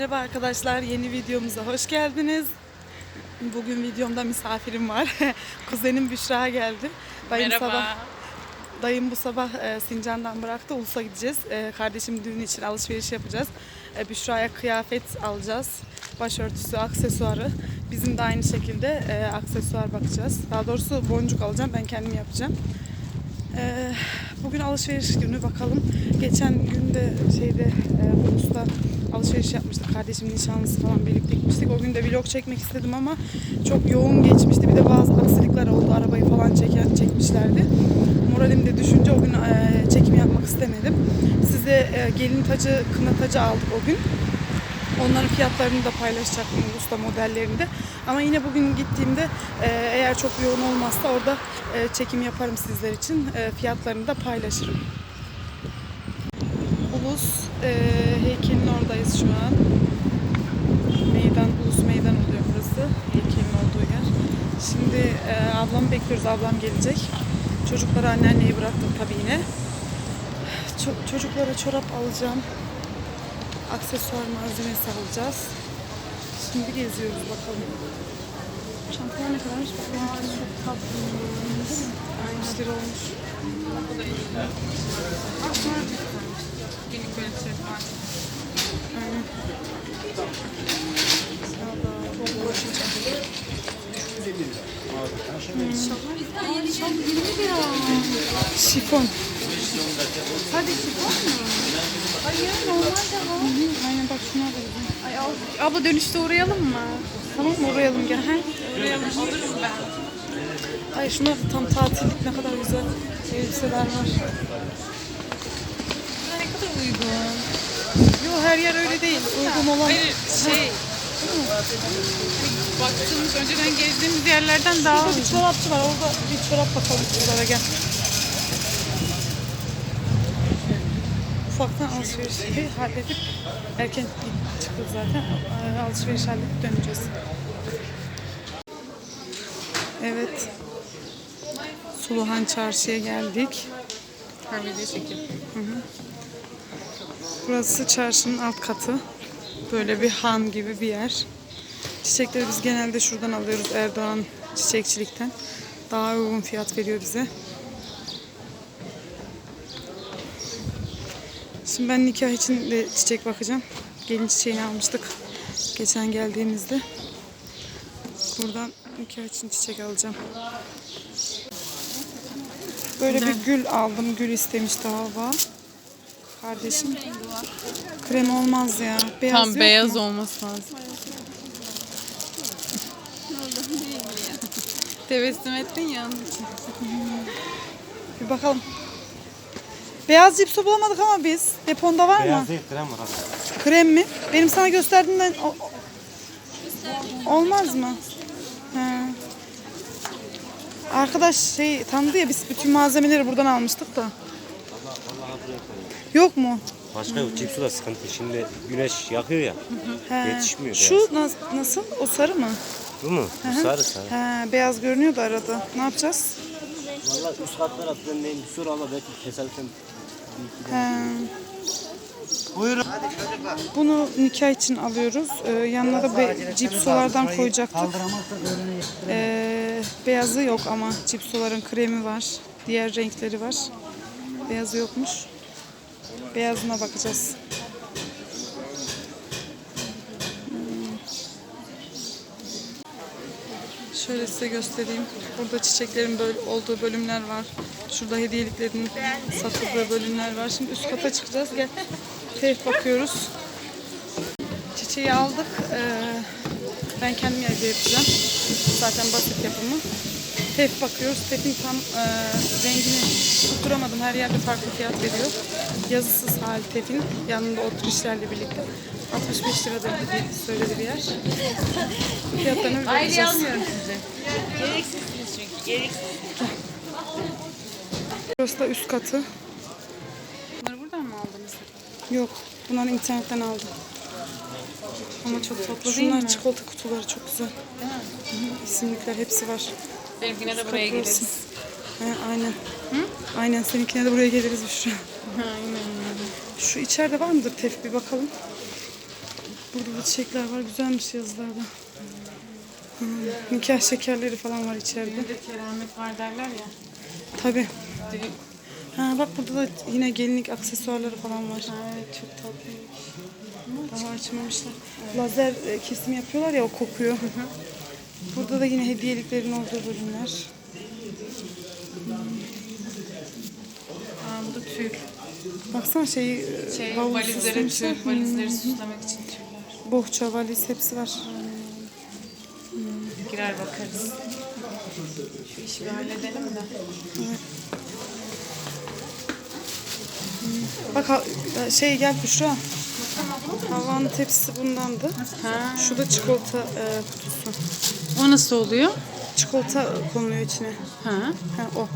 Merhaba arkadaşlar, yeni videomuza hoş geldiniz. Bugün videomda misafirim var. Kuzenim Büşra geldi. Dayım Merhaba. sabah Dayım bu sabah e, Sincan'dan bıraktı. Ulus'a gideceğiz. E, kardeşim düğün için alışveriş yapacağız. E, Büşra'ya kıyafet alacağız. Başörtüsü, aksesuarı. Bizim de aynı şekilde e, aksesuar bakacağız. Daha doğrusu boncuk alacağım. Ben kendim yapacağım. E, bugün alışveriş günü bakalım. Geçen gün de şeyde e, Ulus'ta alışveriş yapmıştık. Kardeşimin nişanlısı falan birlikte gitmiştik. O gün de vlog çekmek istedim ama çok yoğun geçmişti. Bir de bazı aksilikler oldu. Arabayı falan çeken çekmişlerdi. Moralim de düşünce o gün e, çekim yapmak istemedim. Size e, gelin tacı, kına tacı aldık o gün. Onların fiyatlarını da paylaşacaktım usta modellerinde. Ama yine bugün gittiğimde e, eğer çok yoğun olmazsa orada e, çekim yaparım sizler için. Fiyatlarını da paylaşırım. Ulus e, heykelin oradayız şu an. Meydan, Ulus meydan oluyor burası. Heykelin olduğu yer. Şimdi e, ablamı bekliyoruz. Ablam gelecek. Çocukları anneanneyi bıraktım tabii yine. Ço- çocuklara çorap alacağım. Aksesuar malzemesi alacağız. Şimdi geziyoruz bakalım. Çantalar ne kadarmış? Aa, çok tatlı. Aynı lira olmuş. Günlük böyle şey var. Aynen. Şifon. Hadi şifon mu? Hayır normal de var. Aynen bak şuna alalım. Ay al. Abla dönüşte uğrayalım mı? Tamam mı? Uğrayalım gel. He? Uğrayalım alırım ben. Ay şunlar da tam tatillik ne kadar güzel elbiseler var. Ne kadar uygun. Yo her yer öyle değil. Uygun olan. Hayır şey. Baktığımız önceden gezdiğimiz yerlerden daha Şurada bir çorapçı var. Orada bir çorap bakalım kızlara gel. Ufaktan alışverişi halledip erken çıktık zaten. Ee, Alışveriş halledip döneceğiz. Evet. Suluhan Çarşı'ya geldik. Video çekim. Burası çarşının alt katı. Böyle bir han gibi bir yer. Çiçekleri biz genelde şuradan alıyoruz Erdoğan çiçekçilikten. Daha uygun fiyat veriyor bize. Şimdi ben nikah için de çiçek bakacağım. Gelin çiçeğini almıştık geçen geldiğimizde. Buradan nikah için çiçek alacağım. Böyle bir gül aldım. Gül istemişti hava. Kardeşim. Krem olmaz ya. Beyaz Tam yok beyaz mu? olması lazım. Tebessüm ettin ya onun için. Bir bakalım. Beyaz cipsi bulamadık ama biz. Deponda var mı? Beyaz değil krem var abi. Krem mi? Benim sana gösterdiğimden o- o- olmaz mı? He. Arkadaş şey tanıdı ya biz bütün malzemeleri buradan almıştık da. Yok mu? Başka yok. Cipsi de sıkıntı. Şimdi güneş yakıyor ya. He. Yetişmiyor Şu nas- nasıl? O sarı mı? Bu mu? Bu sarı sarı. He, beyaz görünüyordu arada. Ne yapacağız? Valla üst katlar attın neyim? Bir soru Allah belki keserken. He. Buyurun. Bunu nikah için alıyoruz. Ee, yanına da be- cipsolardan koyacaktık. Ee, beyazı yok ama cipsoların kremi var. Diğer renkleri var. Beyazı yokmuş. Beyazına bakacağız. Hmm. Şöyle size göstereyim. Burada çiçeklerin böyle olduğu bölümler var. Şurada hediyeliklerin satıldığı bölümler var. Şimdi üst kata çıkacağız. Gel. Teyf bakıyoruz. Çiçeği aldık. Ee, ben kendim evde yapacağım. Zaten basit yapımı. Tef bakıyoruz. Tefin tam e, rengini tutturamadım. Her yerde farklı fiyat veriyor. Yazısız hali tefin. Yanında oturuşlarla birlikte. 65 lira da söyledi bir yer. Fiyatlarını bir bakacağız. size. Gereksizsiniz çünkü. Gereksiz. Burası da üst katı. Bunları buradan mı aldınız? Yok. Bunları internetten aldım. Ama çok tatlı değil Şunlar çikolata kutuları çok güzel. Hı hı, İsimlikler hepsi var. Benimkine de buraya geliriz. He, aynen. Aynen seninkine de buraya geliriz Büşra. Aynen. Şu içeride var mıdır tef bir bakalım. Burada da çiçekler var. Güzelmiş yazılarda. Hmm, Nikah şekerleri falan var içeride. De keramet var derler ya. Tabii. Düğün- Ha bak burada da yine gelinlik aksesuarları falan var. Evet çok tatlıymış. Daha açmamışlar. Lazer e, kesim yapıyorlar ya o kokuyor. Burada da yine hediyeliklerin olduğu bölümler. Aa, bu da tül. Baksana şeyi Şey, bavul valizlere süslemişler. tül, valizleri süslemek için tüller. Bohça, valiz hepsi var. Girer bakarız. Şu işi bir halledelim de. Bak ha- şey gel Büşra. Havanın tepsisi bundandı. Ha. Şu da çikolata e, kutusu. O nasıl oluyor? Çikolata konuluyor içine. Ha. Ha o.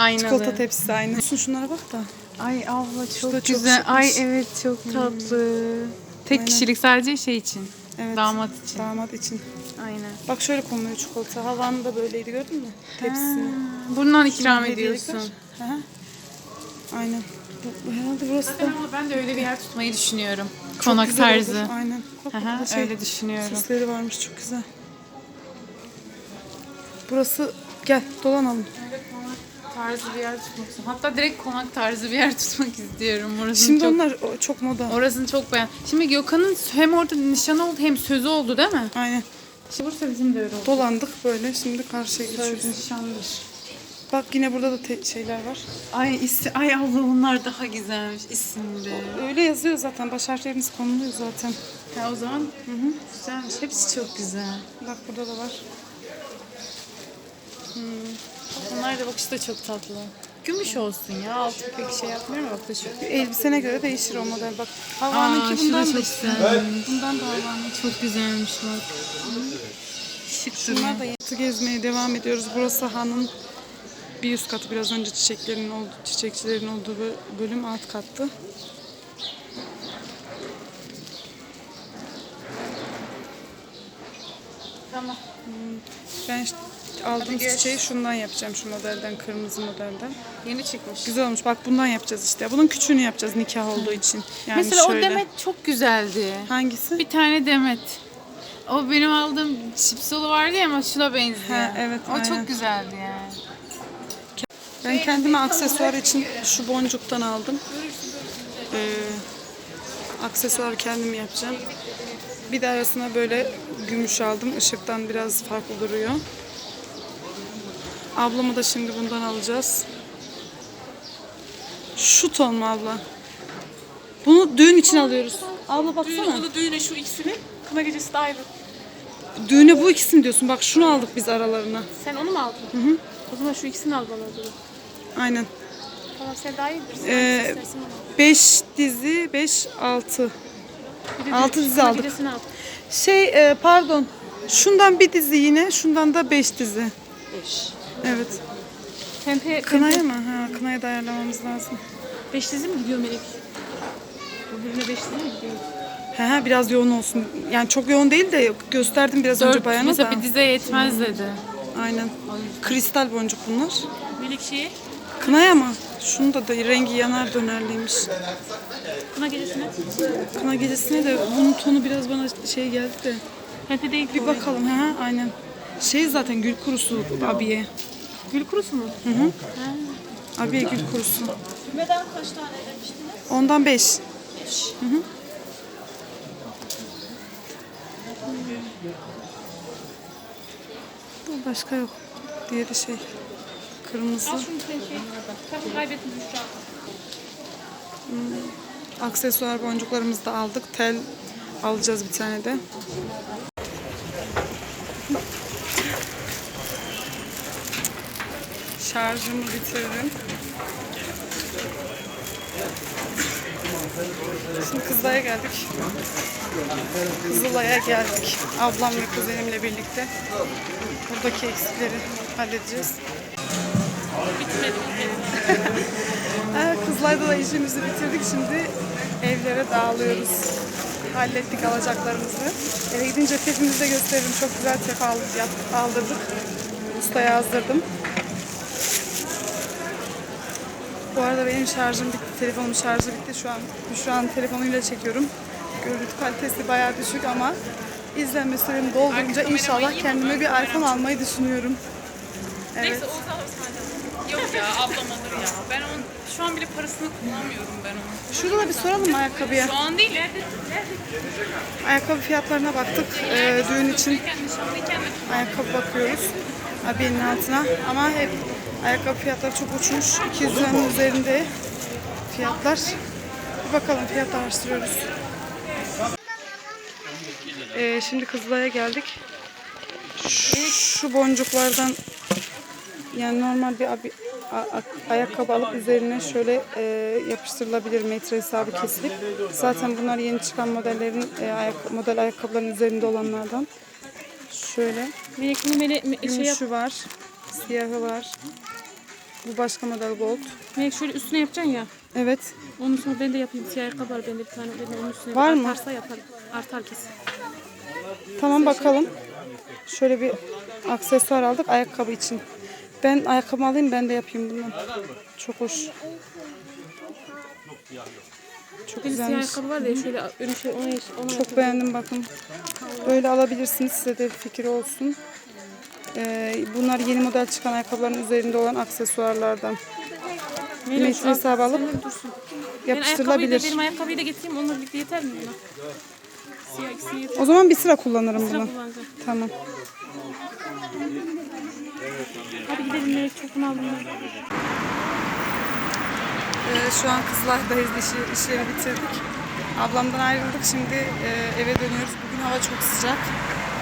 Aynalı. Çikolata tepsisi aynı. Şunlara bak da. Ay abla çok da çok güzel. şıkmış. Ay evet çok tatlı. Tek kişilik sadece şey için. Evet. Damat için. Damat için. Aynen. Bak şöyle konuluyor çikolata. Havanın da böyleydi gördün mü? Tepsisini. Bundan ikram Hediyelikler. ediyorsun. Hı hı. Aynen. Herhalde burası da ben de öyle bir yer tutmayı düşünüyorum. çok Konak tarzı. olur. Aynen. Bak Aha, şey, öyle düşünüyorum. Süsleri varmış çok güzel. Burası gel dolanalım. Tarzı bir yer tutmak istiyorum. Hatta direkt konak tarzı bir yer tutmak istiyorum. Orasını Şimdi çok, onlar o, çok moda. Orasını çok beğen. Şimdi Gökhan'ın hem orada nişanı oldu hem sözü oldu değil mi? Aynen. Şimdi Bursa bizim de öyle oldu. Dolandık böyle. Şimdi karşıya geçiyoruz. Nişandır. Bak yine burada da te- şeyler var. Ay isi, ay abla bunlar daha güzelmiş isimli. Öyle yazıyor zaten. Baş harflerimiz konuluyor zaten. Ha o zaman hı hı. güzelmiş. Hepsi çok güzel. Bak burada da var. Bunlar da bakışı da çok tatlı. Gümüş olsun ya. Altın pek şey yapmıyorum ama bakışı. Elbisene göre değişir o model. Bak Aa, Havan'ınki da bundan çok da güzel. Bundan da Havan'ın çok güzelmiş bak. Şık Şunlar da yatı gezmeye devam ediyoruz. Burası hanın bir üst katı biraz önce çiçeklerin olduğu, çiçekçilerin olduğu bö- bölüm alt kattı. Tamam. Ben işte aldığım çiçeği şundan yapacağım şu modelden kırmızı modelden. Yeni çıkmış. Güzel olmuş. Bak bundan yapacağız işte. Bunun küçüğünü yapacağız nikah olduğu için. Yani Mesela şöyle. o demet çok güzeldi. Hangisi? Bir tane demet. O benim aldığım çipsolu vardı ya ama şuna benziyor. Ha, evet, O aynen. çok güzeldi yani. Ben kendime aksesuar için şu boncuktan aldım. Ee, aksesuar kendim yapacağım. Bir de arasına böyle gümüş aldım. Işıktan biraz farklı duruyor. Ablamı da şimdi bundan alacağız. Şu ton mu abla? Bunu düğün için alıyoruz. Abla baksana. da düğüne şu ikisini, kına gecesi de ayrı. Düğüne bu ikisini diyorsun. Bak şunu aldık biz aralarına. Sen onu mu aldın? Hı hı. O zaman şu ikisini al bana o zaman. Aynen. Tamam sen daha iyi bilirsin. Ee, Hangisi istersen onu al. 5 dizi, 5, 6. Bir de altı düğün- dizi kına aldık. gecesini al. Şey e, pardon. Şundan bir dizi yine, şundan da 5 dizi. Beş. Evet. Pempe, Kınaya mı? Ha, kınaya da ayarlamamız lazım. Beş dizi mi gidiyor Melek? Bu birine beş dizi mi gidiyor? He he biraz yoğun olsun. Yani çok yoğun değil de gösterdim biraz önce bayana mesela da. bir dize yetmez dedi. Aynen. Kristal boncuk bunlar. Melek şeyi, Kınaya mı? Şunu da, da rengi yanar dönerliymiş. kına gecesine. Kına gecesine de bunun tonu biraz bana şey geldi de. Pempe değil. Bir bakalım. He he aynen. Şey zaten gül kurusu abiye. Gül kurusu mu? Abiye gül kurusu. Kümeden kaç tane demiştiniz? Ondan 5. Bu başka yok. Diğeri şey. Kırmızı. Al şunu sen şey. Sen kaybettin Büşra. Aksesuar boncuklarımızı da aldık. Tel alacağız bir tane de. Şarjımı bitirdim. Şimdi Kızılay'a geldik. Kızılay'a geldik. Ablam ve kuzenimle birlikte. Buradaki eksikleri halledeceğiz. Ha, Kızılay'da da işimizi bitirdik. Şimdi evlere dağılıyoruz. Hallettik alacaklarımızı. Eve gidince tepimizi de gösteririm. Çok güzel tep aldırdık. Ustaya yazdırdım. Bu arada benim şarjım bitti. Telefonum şarjı bitti. Şu an şu an telefonuyla çekiyorum. Görüntü kalitesi bayağı düşük ama izlenme süremi doldurunca inşallah kendime bir iPhone almayı düşünüyorum. Evet. Neyse Oğuz alır senden. Yok ya ablam alır ya. Ben onun şu an bile parasını kullanmıyorum ben onun. Şurada da bir soralım mı ayakkabıya? Şu an değil. Nerede? Nerede? Ayakkabı fiyatlarına baktık. Ee, düğün için ayakkabı bakıyoruz. Abiyenin altına. Ama hep ayakkabı fiyatları çok uçmuş. 200 liranın üzerinde fiyatlar. Bir bakalım fiyat araştırıyoruz. Ee, şimdi Kızılay'a geldik. Şu boncuklardan yani normal bir abi, a- a- ayakkabı alıp üzerine şöyle e, yapıştırılabilir metre hesabı kesilip. Zaten bunlar yeni çıkan modellerin e, ayak, model ayakkabıların üzerinde olanlardan. Şöyle. Melek numara şey yap. Gümüşü var. Siyahı var. Bu başka model gold. Melek şöyle üstüne yapacaksın ya. Evet. Onun sonra ben de yapayım. Siyah ayakkabı var bende bir tane. Ben onun üstüne Var mı? artarsa yaparım. Artar kesin. Tamam bakalım. Şöyle bir aksesuar aldık ayakkabı için. Ben ayakkabı alayım ben de yapayım bundan. Çok hoş. Çok Benim siyah güzelmiş. ayakkabı var ya şöyle önü şey ona ona Çok beğendim bakın. Böyle alabilirsiniz size de bir fikir olsun. Ee, bunlar yeni model çıkan ayakkabıların üzerinde olan aksesuarlardan. Metre hesabı alıp dursun. Ben ayakkabıyı da, yapıştırılabilir. benim ayakkabıyı da getireyim. Onunla birlikte yeter mi buna? Siyah ikisini yeter. O zaman bir sıra kullanırım Sıra bunu. kullanacağım. Tamam. Hadi gidelim Melek çok bunaldım ben. Ee, şu an Kızılay'dayız. İşi, işleri bitirdik. Ablamdan ayrıldık. Şimdi e, eve dönüyoruz. Bugün hava çok sıcak.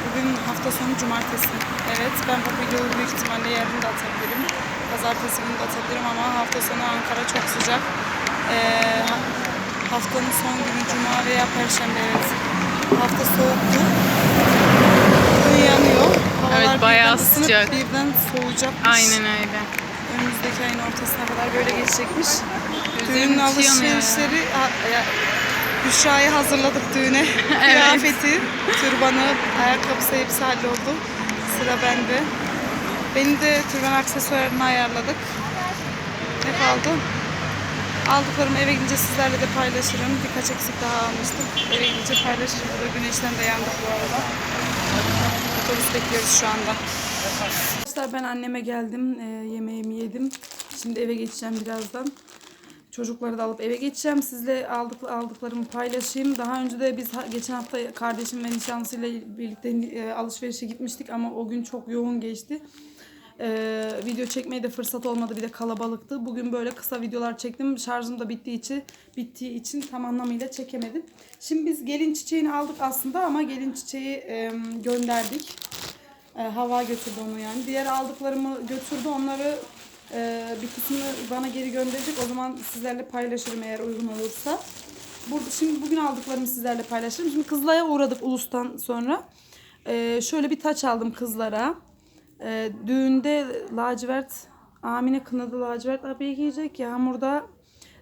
Bugün hafta sonu cumartesi. Evet ben bu videoyu büyük ihtimalle yarın da atabilirim. Pazartesi günü de atabilirim ama hafta sonu Ankara çok sıcak. Ee, ha- haftanın son günü cuma veya perşembe evet. Hafta soğuktu. Bugün yanıyor. Havalar Evet, bayağı birden sıcak. Birden soğuyacakmış. Aynen öyle. Önümüzdeki ayın ortasına kadar böyle geçecekmiş. Düğünün alışverişleri Büşra'yı hazırladık düğüne. Kıyafeti, türbanı, ayakkabısı hepsi halloldu. Sıra bende. Benim de türban aksesuarını ayarladık. Ne kaldı? Aldıklarımı eve gidince sizlerle de paylaşırım. Birkaç eksik daha almıştım. Eve gidince paylaşırım. Burada güneşten de yandık bu arada. Otobüs bekliyoruz şu anda. Arkadaşlar ben anneme geldim. Ee, yemeğimi yedim. Şimdi eve geçeceğim birazdan. Çocukları da alıp eve geçeceğim. Sizle aldık, aldıklarımı paylaşayım. Daha önce de biz geçen hafta kardeşim ve nişanlısıyla birlikte e, alışverişe gitmiştik ama o gün çok yoğun geçti. Ee, video çekmeye de fırsat olmadı bir de kalabalıktı. Bugün böyle kısa videolar çektim. Şarjım da bittiği için bittiği için tam anlamıyla çekemedim. Şimdi biz gelin çiçeğini aldık aslında ama gelin çiçeği e, gönderdik. E, hava götürdü onu yani. Diğer aldıklarımı götürdü. Onları e, bir kısmını bana geri gönderecek. O zaman sizlerle paylaşırım eğer uygun olursa. Burada, şimdi bugün aldıklarımı sizlerle paylaşırım. Şimdi Kızılay'a uğradık Ulus'tan sonra. E, şöyle bir taç aldım kızlara. E, düğünde lacivert, Amine kınadı lacivert abiye giyecek. Yağmur'da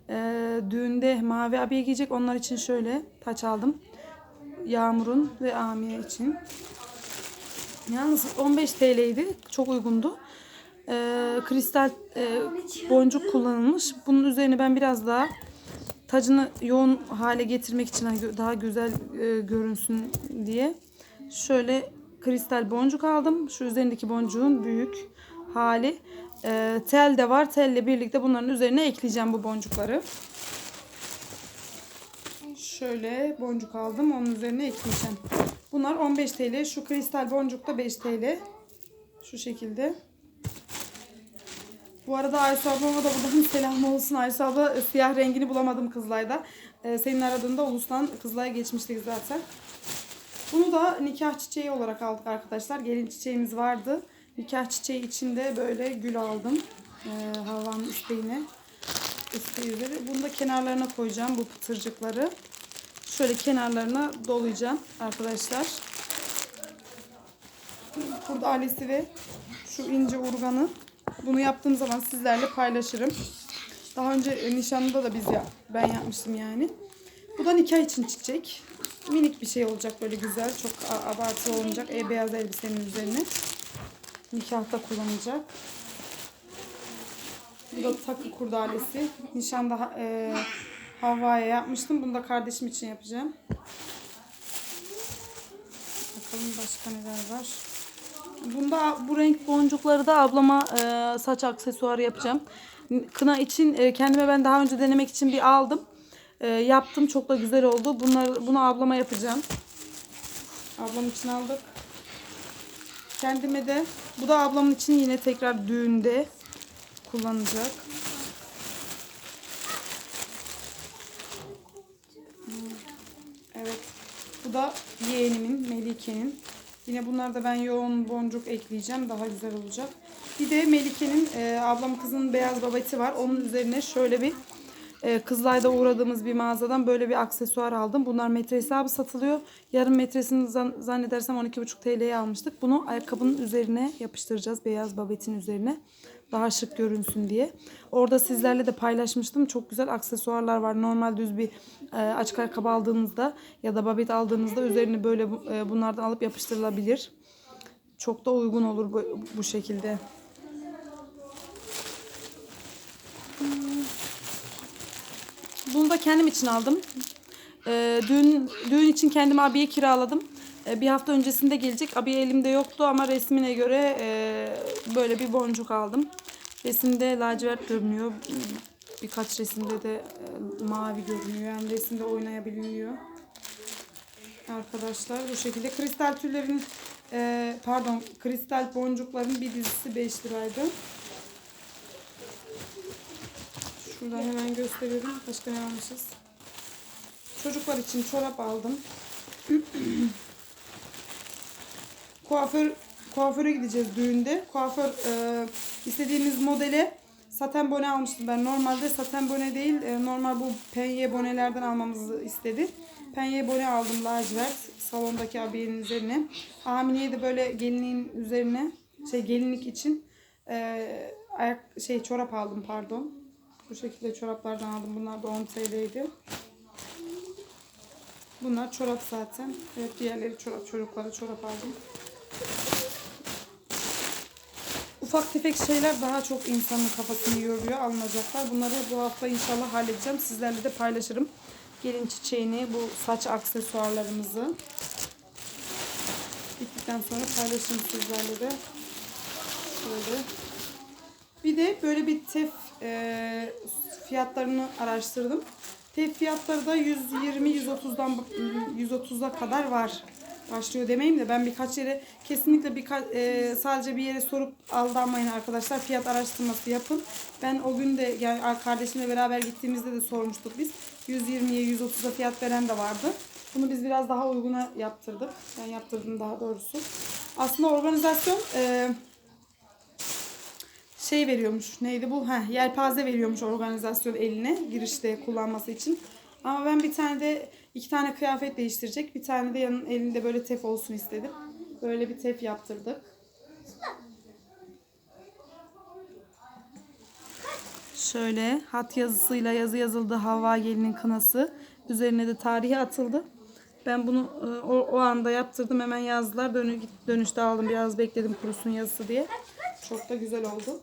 e, düğünde mavi abiye giyecek. Onlar için şöyle taç aldım. Yağmur'un ve Amine için. Yalnız 15 TL'ydi. Çok uygundu. Ee, kristal e, boncuk kullanılmış. Bunun üzerine ben biraz daha tacını yoğun hale getirmek için hani daha güzel e, görünsün diye şöyle kristal boncuk aldım. Şu üzerindeki boncuğun büyük hali. Ee, tel de var. Telle birlikte bunların üzerine ekleyeceğim bu boncukları. Şöyle boncuk aldım. Onun üzerine ekleyeceğim. Bunlar 15 TL. Şu kristal boncuk da 5 TL. Şu şekilde. Bu arada Aysu ablama da buradan selam olsun. Aysu abla e, siyah rengini bulamadım Kızılay'da. Ee, senin aradığında Ulus'tan Kızılay'a geçmiştik zaten. Bunu da nikah çiçeği olarak aldık arkadaşlar. Gelin çiçeğimiz vardı. Nikah çiçeği içinde böyle gül aldım. Ee, Havva'nın isteğine. İsteği. Bunu da kenarlarına koyacağım bu pıtırcıkları. Şöyle kenarlarına dolayacağım arkadaşlar. Burada ailesi ve şu ince urganı. Bunu yaptığım zaman sizlerle paylaşırım. Daha önce e, nişanında da biz ya ben yapmıştım yani. Bu da nikah için çiçek. Minik bir şey olacak böyle güzel. Çok abartılı olmayacak. E, beyaz elbisenin üzerine. Nikahta kullanılacak. Bu da takı kurdalesi. Nişanda e, Havva'ya yapmıştım. Bunu da kardeşim için yapacağım. Bakalım başka neler var. Bunda bu renk boncukları da ablama e, saç aksesuarı yapacağım. Kına için e, kendime ben daha önce denemek için bir aldım. E, yaptım çok da güzel oldu. Bunları bunu ablama yapacağım. Ablam için aldık. Kendime de bu da ablamın için yine tekrar düğünde kullanacak. Evet. Bu da yeğenimin, Melike'nin. Yine bunlarda ben yoğun boncuk ekleyeceğim. Daha güzel olacak. Bir de Melike'nin e, ablam kızının beyaz babeti var. Onun üzerine şöyle bir e, Kızılay'da uğradığımız bir mağazadan böyle bir aksesuar aldım. Bunlar metre hesabı satılıyor. Yarım metresini zan- zannedersem 12,5 TL'ye almıştık. Bunu ayakkabının üzerine yapıştıracağız. Beyaz babetin üzerine. Daha şık görünsün diye. Orada sizlerle de paylaşmıştım. Çok güzel aksesuarlar var. Normal düz bir e, açık ayakkabı aldığınızda ya da babet aldığınızda üzerine böyle e, bunlardan alıp yapıştırılabilir. Çok da uygun olur bu, bu şekilde. Bunu da kendim için aldım. Ee, düğün, düğün için kendime abiye kiraladım. Ee, bir hafta öncesinde gelecek. Abiye elimde yoktu ama resmine göre e, böyle bir boncuk aldım. Resimde lacivert görünüyor. Birkaç resimde de e, mavi görünüyor. Yani resimde oynayabiliyor. Arkadaşlar bu şekilde kristal tüllerin e, pardon kristal boncukların bir dizisi 5 liraydı. Şuradan hemen gösteriyorum. Başka ne almışız? Çocuklar için çorap aldım. Kuaför kuaföre gideceğiz düğünde. Kuaför e, istediğimiz modele saten bone almıştım ben. Normalde saten bone değil, e, normal bu penye bonelerden almamızı istedi. Penye bone aldım lacivert salondaki abiyenin üzerine. Hamileye de böyle gelinliğin üzerine şey gelinlik için e, ayak şey çorap aldım pardon. Bu şekilde çoraplardan aldım. Bunlar da 10 TL'ydi. Bunlar çorap zaten. Evet diğerleri çorap. Çocuklara çorap aldım. Ufak tefek şeyler daha çok insanın kafasını yoruyor. Alınacaklar. Bunları bu hafta inşallah halledeceğim. Sizlerle de paylaşırım. Gelin çiçeğini, bu saç aksesuarlarımızı. Bittikten sonra paylaşırım sizlerle de. Şöyle. Bir de böyle bir tef e, fiyatlarını araştırdım. Tef fiyatları da 120-130'dan 130'a kadar var. Başlıyor demeyeyim de ben birkaç yere kesinlikle birkaç e, sadece bir yere sorup aldanmayın arkadaşlar. Fiyat araştırması yapın. Ben o gün de yani kardeşimle beraber gittiğimizde de sormuştuk biz. 120'ye 130'a fiyat veren de vardı. Bunu biz biraz daha uyguna yaptırdık. Ben yaptırdım daha doğrusu. Aslında organizasyon e, şey veriyormuş. Neydi bu? Heh, yelpaze veriyormuş organizasyon eline girişte kullanması için. Ama ben bir tane de iki tane kıyafet değiştirecek. Bir tane de yanın elinde böyle tef olsun istedim. Böyle bir tef yaptırdık. Şöyle hat yazısıyla yazı yazıldı Havva Gelin'in kınası. Üzerine de tarihi atıldı. Ben bunu e, o, o anda yaptırdım. Hemen yazdılar. Dönü, dönüşte aldım. Biraz bekledim kurusun yazısı diye. Çok da güzel oldu.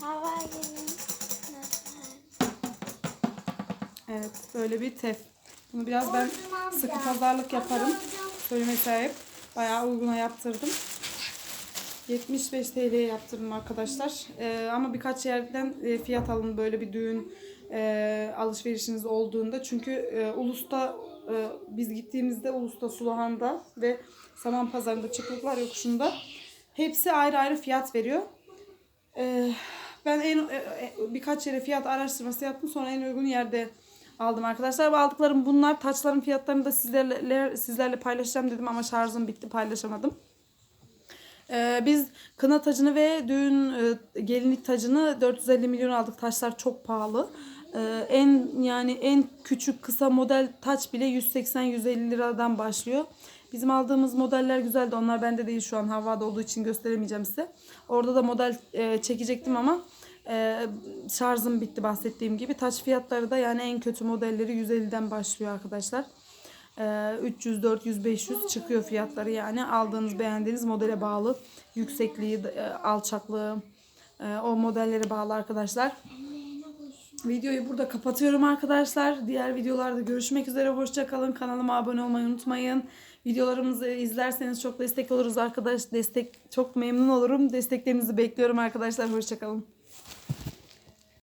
Hava gelin. Evet böyle bir tef. Bunu biraz ben sıkı pazarlık yaparım. Söyleme sahip. Bayağı uyguna yaptırdım. 75 TL'ye yaptırdım arkadaşlar. Ee, ama birkaç yerden e, fiyat alın böyle bir düğün e, alışverişiniz olduğunda. Çünkü e, Ulus'ta e, biz gittiğimizde Ulus'ta Suluhan'da ve Saman Pazarı'nda Çıplıklar Yokuşu'nda hepsi ayrı ayrı fiyat veriyor. Ee, ben en e, e, birkaç yere fiyat araştırması yaptım. Sonra en uygun yerde aldım arkadaşlar. Bu aldıklarım bunlar. Taçların fiyatlarını da sizlerle sizlerle paylaşacağım dedim ama şarjım bitti paylaşamadım. Ee, biz kına tacını ve düğün e, gelinlik tacını 450 milyon aldık. Taşlar çok pahalı. Ee, en yani en küçük kısa model taç bile 180-150 liradan başlıyor. Bizim aldığımız modeller güzeldi. Onlar bende değil şu an havada olduğu için gösteremeyeceğim size. Orada da model e, çekecektim ama e, şarjım bitti bahsettiğim gibi. Taç fiyatları da yani en kötü modelleri 150'den başlıyor arkadaşlar. Ee, 300, 400, 500 çıkıyor fiyatları yani aldığınız beğendiğiniz modele bağlı yüksekliği, e, alçaklığı e, o modellere bağlı arkadaşlar. Videoyu burada kapatıyorum arkadaşlar. Diğer videolarda görüşmek üzere. Hoşçakalın. Kanalıma abone olmayı unutmayın. Videolarımızı izlerseniz çok destek oluruz arkadaş. Destek çok memnun olurum. Desteklerinizi bekliyorum arkadaşlar. Hoşçakalın.